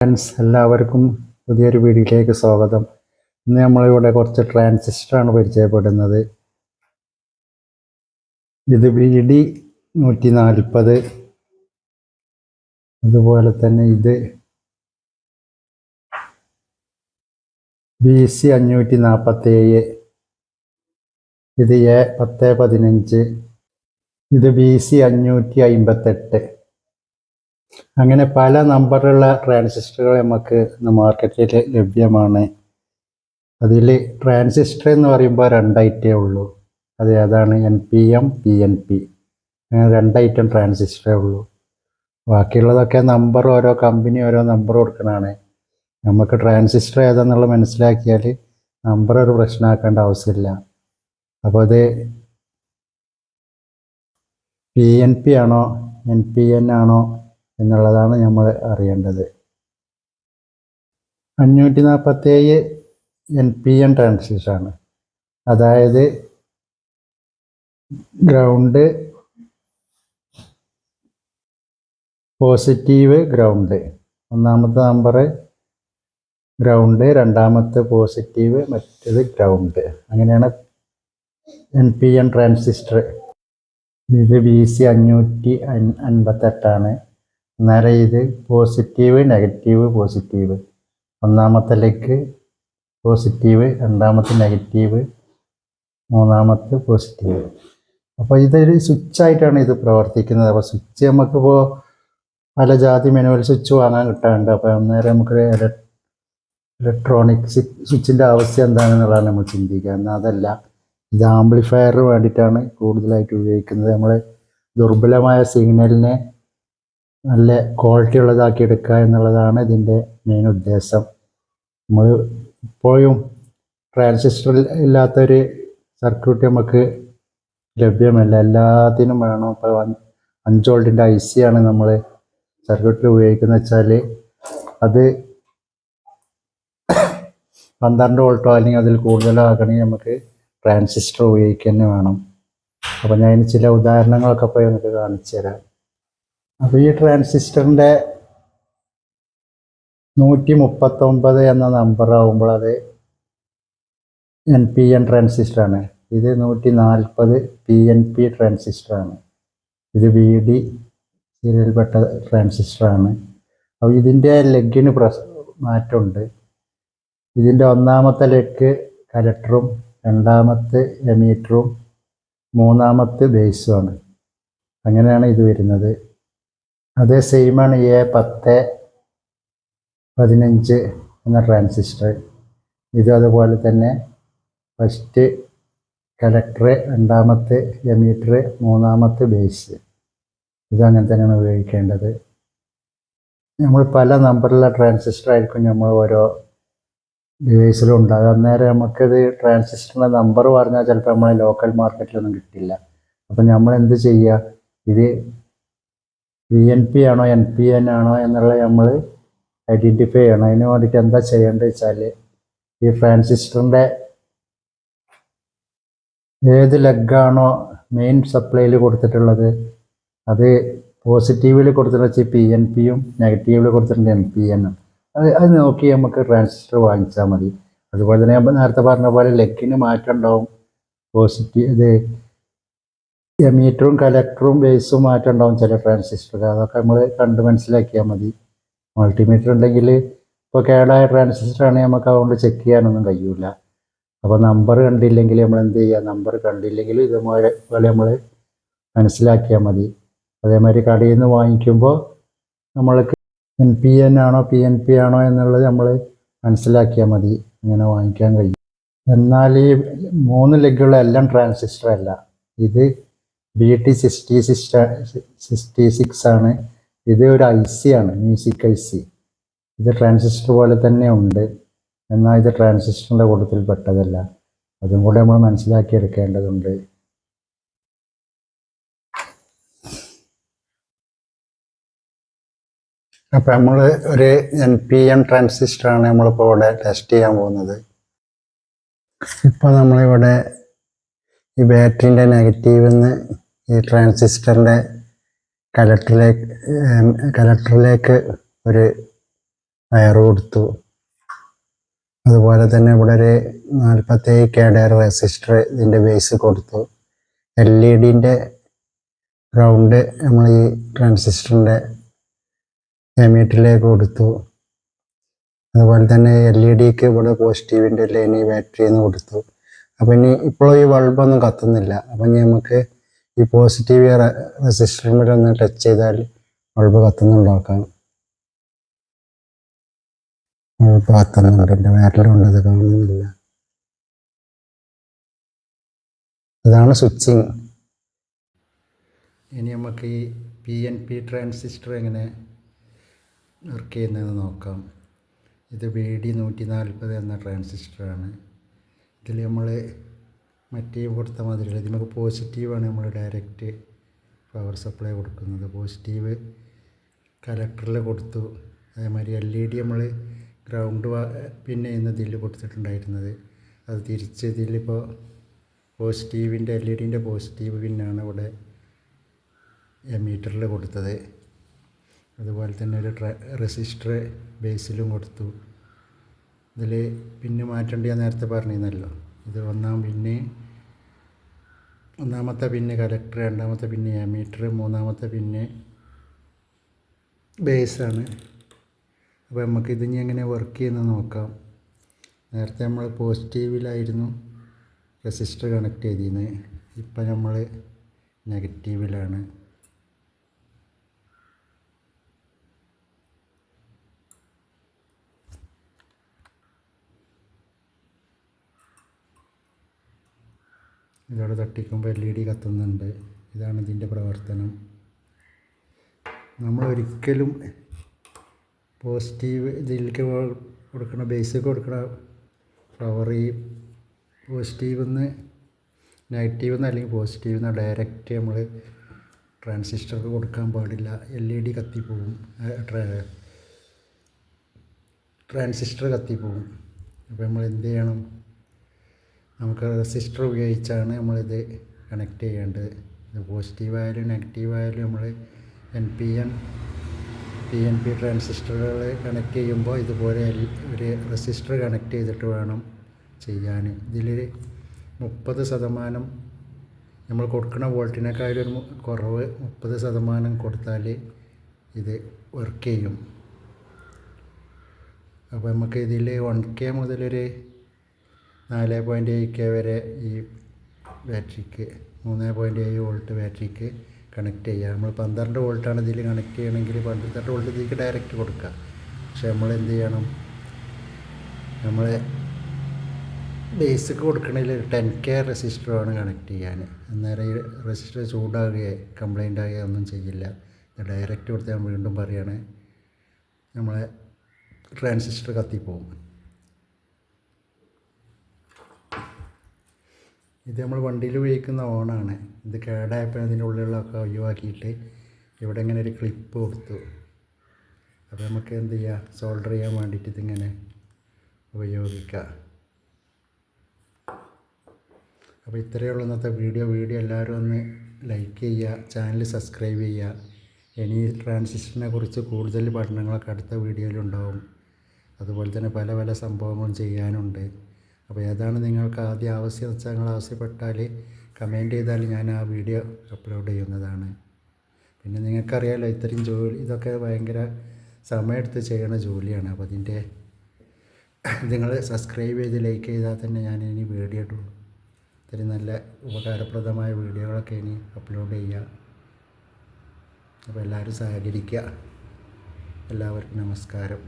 Friends എല്ലാവർക്കും പുതിയൊരു വീഡിയോയിലേക്ക് സ്വാഗതം. ഇന്ന് നമ്മളിവിടെ കുറച്ച് ട്രാൻസിസ്റ്ററാണ് പരിചയപ്പെടുന്നത്. ഇത് വി ഡി നൂറ്റി നാൽപ്പത് അതുപോലെ തന്നെ ഇത് ബി സി അഞ്ഞൂറ്റി നാൽപ്പത്തേഴ് ഇത് എ പത്ത് പതിനഞ്ച്. ഇത് ബി സി അഞ്ഞൂറ്റി അമ്പത്തെട്ട് അങ്ങനെ പല നമ്പറുള്ള ട്രാൻസിസ്റ്ററുകൾ നമുക്ക് മാർക്കറ്റിൽ ലഭ്യമാണ്. അതിൽ ട്രാൻസിസ്റ്റർ എന്ന് പറയുമ്പോൾ രണ്ടൈറ്റേ ഉള്ളൂ. അത് ഏതാണ്? N P M P N P അങ്ങനെ രണ്ട് ഐറ്റം ട്രാൻസിസ്റ്ററേ ഉള്ളൂ. ബാക്കിയുള്ളതൊക്കെ നമ്പർ ഓരോ കമ്പനി ഓരോ നമ്പർ കൊടുക്കണതാണ്. നമുക്ക് ട്രാൻസിസ്റ്റർ ഏതാണെന്നുള്ളത് മനസ്സിലാക്കിയാൽ നമ്പർ ഒരു പ്രശ്നമാക്കേണ്ട ആവശ്യമില്ല. അപ്പോൾ അത് പി എൻ പി ആണോ? എൻ പി എൻ ആണോ? എന്നുള്ളതാണ് നമ്മൾ അറിയേണ്ടത്. അഞ്ഞൂറ്റി നാൽപ്പത്തേഴ് എൻ പി എൻ ട്രാൻസിസ്റ്ററാണ് അതായത് ഗ്രൗണ്ട് പോസിറ്റീവ് ഗ്രൗണ്ട്. ഒന്നാമത്തെ നമ്പർ ഗ്രൗണ്ട് രണ്ടാമത്തെ പോസിറ്റീവ് മറ്റേത് ഗ്രൗണ്ട്. അങ്ങനെയാണ് എൻ പി എൻ ട്രാൻസിസ്റ്റർ. ഇത് ബി സി അഞ്ഞൂറ്റി അൻപത്തെട്ടാണ്. അന്നേരം പോസിറ്റീവ് നെഗറ്റീവ് പോസിറ്റീവ് ഒന്നാമത്തെ ലെഗ് പോസിറ്റീവ് രണ്ടാമത്തെ നെഗറ്റീവ് മൂന്നാമത്തെ പോസിറ്റീവ് അപ്പോൾ ഇതൊരു സ്വിച്ചായിട്ടാണ് ഇത് പ്രവർത്തിക്കുന്നത്. അപ്പോൾ സ്വിച്ച് നമുക്കിപ്പോൾ പല ജാതി മെനുവൽ സ്വിച്ച് വാങ്ങാൻ കിട്ടാറുണ്ട്. അപ്പോൾ അന്നേരം നമുക്ക് ഇലക്ട്രോണിക് സ്വിച്ചിന്റെ ആവശ്യം എന്താണെന്നുള്ളതാണ് നമ്മൾ ചിന്തിക്കുക. എന്നാൽ അതല്ല. ഇത് ആംപ്ലിഫയറിന് വേണ്ടിയിട്ടാണ് കൂടുതലായിട്ട് ഉപയോഗിക്കുന്നത്. നമ്മൾ ദുർബലമായ സിഗ്നലിനെ നല്ല ക്വാളിറ്റി ഉള്ളതാക്കി എടുക്കുക എന്നുള്ളതാണ് ഇതിന്റെ മെയിൻ ഉദ്ദേശം. നമ്മൾ ഇപ്പോഴും ട്രാൻസിസ്റ്റർ ഇല്ലാത്തൊരു സർക്യൂട്ട് നമുക്ക് ലഭ്യമല്ല. എല്ലാത്തിനും വേണം. ഇപ്പോൾ അഞ്ച് വോൾട്ടിന്റെ ഐ സി ആണ് നമ്മൾ സർക്യൂട്ടിൽ ഉപയോഗിക്കുന്നത് വെച്ചാൽ അത് പന്ത്രണ്ട് വോൾട്ടോ അല്ലെങ്കിൽ അതിൽ കൂടുതലോ ആക്കണമെങ്കിൽ നമുക്ക് ട്രാൻസിസ്റ്റർ ഉപയോഗിക്കുക തന്നെ വേണം. അപ്പോൾ ഞാൻ ചില ഉദാഹരണങ്ങളൊക്കെ പോയി നമുക്ക് കാണിച്ചു തരാം അപ്പോൾ ഈ ട്രാൻസിസ്റ്ററിന്റെ നൂറ്റി മുപ്പത്തൊമ്പത് എന്ന നമ്പർ ആകുമ്പോൾ അത് എൻ പി എൻ ട്രാൻസിസ്റ്ററാണ് ഇത് നൂറ്റി നാൽപ്പത് പി എൻ പി ട്രാൻസിസ്റ്ററാണ് ഇത് വി ഡി സീരിയൽപ്പെട്ട ട്രാൻസിസ്റ്ററാണ് അപ്പോൾ ഇതിന്റെ ലെഗിന് പ്രസ് മാറ്റമുണ്ട്. ഇതിന്റെ ഒന്നാമത്തെ ലെഗ് കലക്ടറും രണ്ടാമത്തെ എമീറ്ററും മൂന്നാമത്തെ ബേസുമാണ് അങ്ങനെയാണ് ഇത് വരുന്നത്. അതേ സെയിമാണ് എ പത്ത് പതിനഞ്ച് എന്ന ട്രാൻസിസ്റ്റർ ഇതും അതുപോലെ തന്നെ ഫസ്റ്റ് കലക്ടർ രണ്ടാമത്തെ എമീറ്റർ മൂന്നാമത്തെ ബേസ് ഇത് അങ്ങനെ തന്നെയാണ് ഉപയോഗിക്കേണ്ടത്. നമ്മൾ പല നമ്പറിലുള്ള ട്രാൻസിസ്റ്റർ ആയിരിക്കും നമ്മൾ ഓരോ ഡിവൈസിലും ഉണ്ടാകുക അന്നേരം നമുക്കിത് ട്രാൻസിസ്റ്ററിന്റെ നമ്പർ പറഞ്ഞാൽ ചിലപ്പോൾ നമ്മളെ ലോക്കൽ മാർക്കറ്റിലൊന്നും കിട്ടില്ല. അപ്പം നമ്മൾ എന്ത് ചെയ്യുക? ഇത് പി എൻ പി ആണോ എൻ പി എൻ ആണോ എന്നുള്ളത് നമ്മൾ ഐഡന്റിഫൈ ചെയ്യണം. അതിന് വേണ്ടിയിട്ട് എന്താ ചെയ്യേണ്ടത് വെച്ചാൽ ഈ ട്രാൻസിസ്റ്ററിന്റെ ഏത് ലെഗാണോ മെയിൻ സപ്ലൈയിൽ കൊടുത്തിട്ടുള്ളത് അത് പോസിറ്റീവിൽ കൊടുത്തിട്ടുള്ള പി എൻ പിയും നെഗറ്റീവിൽ കൊടുത്തിട്ടുണ്ട് എൻ പി എന്നും അത് അത് നോക്കി നമുക്ക് ട്രാൻസിസ്റ്റർ വാങ്ങിച്ചാൽ മതി. അതുപോലെ തന്നെ നേരത്തെ പറഞ്ഞ പോലെ ലെഗിന് മാറ്റം ഉണ്ടാവും. പോസിറ്റീവ് ഇത് എമീറ്ററും കലക്ടറും ബേസും മാറ്റം ഉണ്ടാവും ചില ട്രാൻസിസ്റ്റർ അതൊക്കെ നമ്മൾ കണ്ട് മനസ്സിലാക്കിയാൽ മതി. മൾട്ടിമീറ്റർ ഉണ്ടെങ്കിൽ ഇപ്പോൾ കേടായ ട്രാൻസിസ്റ്റർ ആണെങ്കിൽ നമുക്ക് അതുകൊണ്ട് ചെക്ക് ചെയ്യാനൊന്നും കഴിയൂല. അപ്പോൾ നമ്പർ കണ്ടില്ലെങ്കിൽ നമ്മൾ എന്ത് ചെയ്യുക നമ്പർ കണ്ടില്ലെങ്കിൽ ഇതുപോലെ പോലെ നമ്മൾ മനസ്സിലാക്കിയാൽ മതി. അതേമാതിരി കടയിൽ നിന്ന് വാങ്ങിക്കുമ്പോൾ നമ്മൾക്ക് എൻ പി എൻ ആണോ പി എൻ പി ആണോ എന്നുള്ളത് നമ്മൾ മനസ്സിലാക്കിയാൽ മതി. അങ്ങനെ വാങ്ങിക്കാൻ കഴിയും. എന്നാൽ ഈ മൂന്ന് ലെഗുള്ള എല്ലാം ട്രാൻസിസ്റ്റർ അല്ല. ഇത് B T sixty six sixty six ആണ്. ഇത് ഒരു ഐ സി ആണ് മ്യൂസിക് ഐ സി ഇത് ട്രാൻസിസ്റ്റർ പോലെ തന്നെ ഉണ്ട്. എന്നാൽ ഇത് ട്രാൻസിസ്റ്ററിന്റെ കൂട്ടത്തിൽ പെട്ടതല്ല. അതും കൂടെ നമ്മൾ മനസ്സിലാക്കി എടുക്കേണ്ടതുണ്ട്. അപ്പം നമ്മൾ ഒരു എൻ പി എം ട്രാൻസിസ്റ്ററാണ് നമ്മളിപ്പോൾ ഇവിടെ ടെസ്റ്റ് ചെയ്യാൻ പോകുന്നത്. ഇപ്പോൾ നമ്മളിവിടെ ഈ ബാറ്ററിന്റെ നെഗറ്റീവ് നിന്ന് ഈ ട്രാൻസിസ്റ്ററിന്റെ കലക്ടറിലേക്ക് കലക്ടറിലേക്ക് ഒരു വയർ കൊടുത്തു. അതുപോലെ തന്നെ ഇവിടെ ഒരു നാൽപ്പത്തേഴ് കേഡർ റെസിസ്റ്റർ ഇതിന്റെ ബേസ് കൊടുത്തു. എൽ ഇ ഡിന്റെ ഗ്രൗണ്ട് നമ്മൾ ഈ ട്രാൻസിസ്റ്ററിന്റെ എമീറ്ററിലേക്ക് കൊടുത്തു. അതുപോലെ തന്നെ എൽ ഇ ഡിക്ക് ഇവിടെ പോസിറ്റീവിന്റെ ലൈനി ബാറ്ററിയിൽ നിന്ന് കൊടുത്തു. അപ്പം ഇനി ഇപ്പോൾ ഈ ബൾബൊന്നും കത്തുന്നില്ല. അപ്പം ഇനി നമുക്ക് ഈ പോസിറ്റീവ് റെസിസ്റ്ററിൽ ഒന്ന് ടച്ച് ചെയ്താൽ ബൾബ് കത്തുന്നുണ്ടാക്കാം ബൾബ് കത്തുന്നുണ്ട്. എന്റെ വിരലുണ്ടത് കാണുന്നില്ല. ഇതാണ് സ്വിച്ചിങ് ഇനി നമുക്ക് ഈ പി എൻ പി ട്രാൻസിസ്റ്റർ എങ്ങനെ വർക്ക് ചെയ്യുന്നതെന്ന് നോക്കാം. ഇത് വി ഡി നൂറ്റി നാൽപ്പത് എന്ന ട്രാൻസിസ്റ്ററാണ് ഇതിൽ നമ്മൾ മറ്റേ കൊടുത്ത മാതിരി ഇതിൽ നമുക്ക് പോസിറ്റീവാണ് നമ്മൾ ഡയറക്റ്റ് പവർ സപ്ലൈ കൊടുക്കുന്നത്. പോസിറ്റീവ് കലക്ടറിൽ കൊടുത്തു. അതേമാതിരി എൽ ഇ ഡി നമ്മൾ ഗ്രൗണ്ട് പിന്നെ ഇന്ന് ഇതിൽ കൊടുത്തിട്ടുണ്ടായിരുന്നത്. അത് തിരിച്ച് ഇതിലിപ്പോൾ പോസിറ്റീവിന്റെ എൽ ഇ ഡിന്റെ പോസിറ്റീവ് പിന്നാണ് ഇവിടെ എമീറ്ററിൽ കൊടുത്തത്. അതുപോലെ തന്നെ ഒരു ട്ര റെസിസ്റ്റർ ബേസിലും കൊടുത്തു. ഇതിൽ പിന്നെ മാറ്റേണ്ടി ഞാൻ നേരത്തെ പറഞ്ഞിരുന്നല്ലോ. ഇത് ഒന്നാം പിന്ന് ഒന്നാമത്തെ പിന്ന് കലക്ടർ രണ്ടാമത്തെ പിന്ന് എമീറ്റർ മൂന്നാമത്തെ പിന്ന് ബേസാണ്. അപ്പോൾ നമുക്ക് ഇതിനി എങ്ങനെ വർക്ക് ചെയ്യുന്നത് നോക്കാം. നേരത്തെ നമ്മൾ പോസിറ്റീവിലായിരുന്നു റെസിസ്റ്റർ കണക്ട് ചെയ്തിരുന്നത്. ഇപ്പം നമ്മൾ നെഗറ്റീവിലാണ് ഇതോടെ തട്ടിക്കുമ്പോൾ എൽ ഇ ഡി കത്തുന്നുണ്ട്. ഇതാണ് ഇതിന്റെ പ്രവർത്തനം. നമ്മളൊരിക്കലും പോസിറ്റീവ് ഇതിലേക്ക് കൊടുക്കണ ബേസിക്ക് കൊടുക്കണ ഫ്ലവർ ഈ പോസിറ്റീവ് നിന്ന് നെഗറ്റീവ് നിന്ന് അല്ലെങ്കിൽ പോസിറ്റീവ് നിന്ന് ഡയറക്റ്റ് നമ്മൾ ട്രാൻസിസ്റ്റർക്ക് കൊടുക്കാൻ പാടില്ല. എൽ ഇ ഡി കത്തിപ്പോവും. ട്രാൻസിസ്റ്റർ കത്തിപ്പോവും. അപ്പോൾ നമ്മൾ എന്ത് ചെയ്യണം? നമുക്ക് റെസിസ്റ്റർ ഉപയോഗിച്ചാണ് നമ്മളിത് കണക്ട് ചെയ്യേണ്ടത്. ഇത് നെഗറ്റീവ് ആയാലും നമ്മൾ N P N P N P ട്രാൻസിസ്റ്ററുകൾ കണക്ട് ചെയ്യുമ്പോൾ ഇതുപോലെ ഒരു റെസിസ്റ്റർ കണക്ട് ചെയ്തിട്ട് വേണം ചെയ്യാൻ. ഇതിൽ മുപ്പത് ശതമാനം നമ്മൾ കൊടുക്കുന്ന വോൾട്ടിനേക്കാളൊരു കുറവ് മുപ്പത് ശതമാനം കൊടുത്താൽ ഇത് വർക്ക് ചെയ്യും. അപ്പോൾ നമുക്ക് ഇതിൽ വൺ കെ മുതലൊരു നാല് പോയിന്റ് ഏഴ് കെ വരെ ഈ ബാറ്ററിക്ക് മൂന്ന് പോയിന്റ് ഏഴ് വോൾട്ട് ബാറ്ററിക്ക് കണക്ട് ചെയ്യുക. നമ്മൾ പന്ത്രണ്ട് വോൾട്ടാണ് ഇതിൽ കണക്ട് ചെയ്യണമെങ്കിൽ പന്ത്രണ്ട് വോൾട്ട് ഇതിലേക്ക് ഡയറക്റ്റ് കൊടുക്കുക. പക്ഷെ നമ്മൾ എന്ത് ചെയ്യണം? നമ്മൾ ബേസിക്ക് കൊടുക്കണതിൽ ടെൻ കെ റെസിസ്റ്ററാണ് കണക്ട് ചെയ്യാൻ അന്നേരം ഈ റെസിസ്റ്റർ ചൂടാകുകയോ കംപ്ലൈന്റ് ആകുകയോ ഒന്നും ചെയ്യില്ല. ഡയറക്റ്റ് കൊടുത്താൽ വീണ്ടും പറയുകയാണ് നമ്മളെ ട്രാൻസിസ്റ്റർ കത്തിപ്പോവും. ഇത് നമ്മൾ വണ്ടിയിൽ ഉപയോഗിക്കുന്ന ഓണാണ്. ഇത് കേടായപ്പോൾ അതിന്റെ ഉള്ളിലൊക്കെ ഒഴിവാക്കിയിട്ട് ഇവിടെ ഇങ്ങനെ ഒരു ക്ലിപ്പ് കൊടുത്തു. അപ്പോൾ നമുക്ക് എന്ത് ചെയ്യാം? സോൾഡർ ചെയ്യാൻ വേണ്ടിയിട്ട് ഇതിങ്ങനെ ഉപയോഗിക്കാം. അപ്പോൾ ഇത്രയേ ഉള്ളൂ ഇന്നത്തെ വീഡിയോ. വീഡിയോ എല്ലാവരും ഒന്ന് ലൈക്ക് ചെയ്യുക ചാനൽ സബ്സ്ക്രൈബ് ചെയ്യുക. ഇനി ട്രാൻസിഷനെ കുറിച്ച് കൂടുതൽ പഠനങ്ങളൊക്കെ അടുത്ത വീഡിയോയിലുണ്ടാവും അതുപോലെ തന്നെ പല പല സംഭവങ്ങളും ചെയ്യാനുണ്ട്. അപ്പോൾ ഏതാണ് നിങ്ങൾക്ക് ആദ്യം ആവശ്യം വെച്ചാൽ നിങ്ങൾ ആവശ്യപ്പെട്ടാൽ കമന്റ് ചെയ്താൽ ഞാൻ ആ വീഡിയോ അപ്ലോഡ് ചെയ്യുന്നതാണ്. പിന്നെ നിങ്ങൾക്കറിയാമല്ലോ ഇത്രയും ജോലി ഇതൊക്കെ ഭയങ്കര സമയമെടുത്ത് ചെയ്യണ ജോലിയാണ്. അപ്പോൾ അതിന്റെ നിങ്ങൾ സബ്സ്ക്രൈബ് ചെയ്ത് ലൈക്ക് ചെയ്താൽ തന്നെ ഞാൻ ഇനി വീഡിയോ ഇടുള്ളൂ ഇത്രയും നല്ല ഉപകാരപ്രദമായ വീഡിയോകളൊക്കെ ഇനി അപ്ലോഡ് ചെയ്യുക. അപ്പോൾ എല്ലാവരും സഹകരിക്കുക. എല്ലാവർക്കും നമസ്കാരം.